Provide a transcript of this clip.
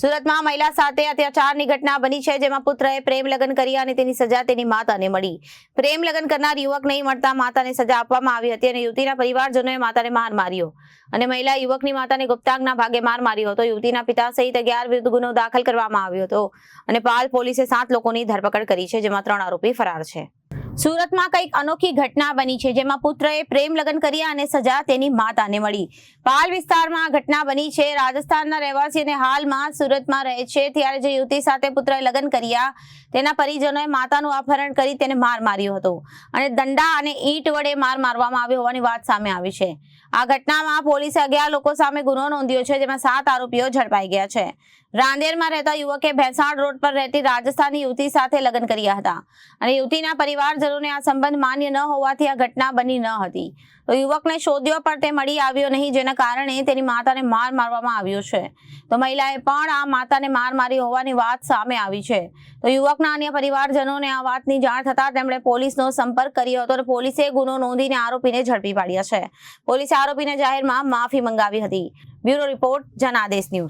સુરતમાં મહિલા સાથે અત્યાચારની ઘટના બની છે, જેમાં પુત્રએ પ્રેમ લગ્ન કર્યા અને તેની સજા તેની માતાને મળી. પ્રેમ લગ્ન કરનાર યુવક નહીં મળતા માતાને સજા આપવામાં આવી હતી અને યુવતીના પરિવારજનોએ માતાને માર માર્યો. અને મહિલા યુવકની માતાને ગુપ્તાંગના ભાગે માર માર્યો હતો. યુવતીના પિતા સહિત અગિયાર વિરુદ્ધ ગુનો દાખલ કરવામાં આવ્યો હતો. અને પાલ પોલીસે સાત લોકોની ધરપકડ કરી છે, જેમાં ત્રણ આરોપી ફરાર છે. સુરતમાં કંઈક અનોખી ઘટના બની છે જેમાં પુત્રએ પ્રેમ લગ્ન કર્યા અને સજા તેની માતાને મળી. પાલ વિસ્તારમાં ઘટના બની છે. રાજસ્થાનના રહેવાસી અને હાલમાં સુરતમાં રહે છે. ત્યારે જે યુવતી સાથે પુત્રએ લગ્ન કર્યા, તેના પરિજનોએ માતાનું અપહરણ કરી તેને માર માર્યો હતો અને દંડા અને ઈંટ વડે માર મારવામાં આવ્યો હોવાની વાત સામે આવી છે. આ ઘટનામાં પોલીસે અગિયાર લોકો સામે ગુનો નોંધ્યો છે, જેમાં સાત આરોપીઓ ઝડપાઈ ગયા છે. રાંદેરમાં રહેતા યુવકે ભેંસાણ રોડ પર રહેતી રાજસ્થાની યુવતી સાથે લગ્ન કર્યા હતા. અને યુવતીના પરિવારજનોને આ સંબંધ માન્ય ન હોવાથી આ ઘટના બની ન હતી. તો યુવકને શોધ્યો પણ તે મળી આવ્યો નહીં, જેના કારણે તેની માતાને માર મારવામાં આવ્યો છે. તો મહિલાએ પણ આ માતાને માર મારી હોવાની વાત સામે આવી છે. તો યુવકના અન્ય પરિવારજનોને આ વાતની જાણ થતાં તેમણે પોલીસનો સંપર્ક કર્યો હતો અને પોલીસે ગુનો નોંધીને આરોપીને ઝડપી પાડ્યા છે. પોલીસે આરોપીને જાહેરમાં માફી મંગાવી હતી. Bureau report Janadesh news.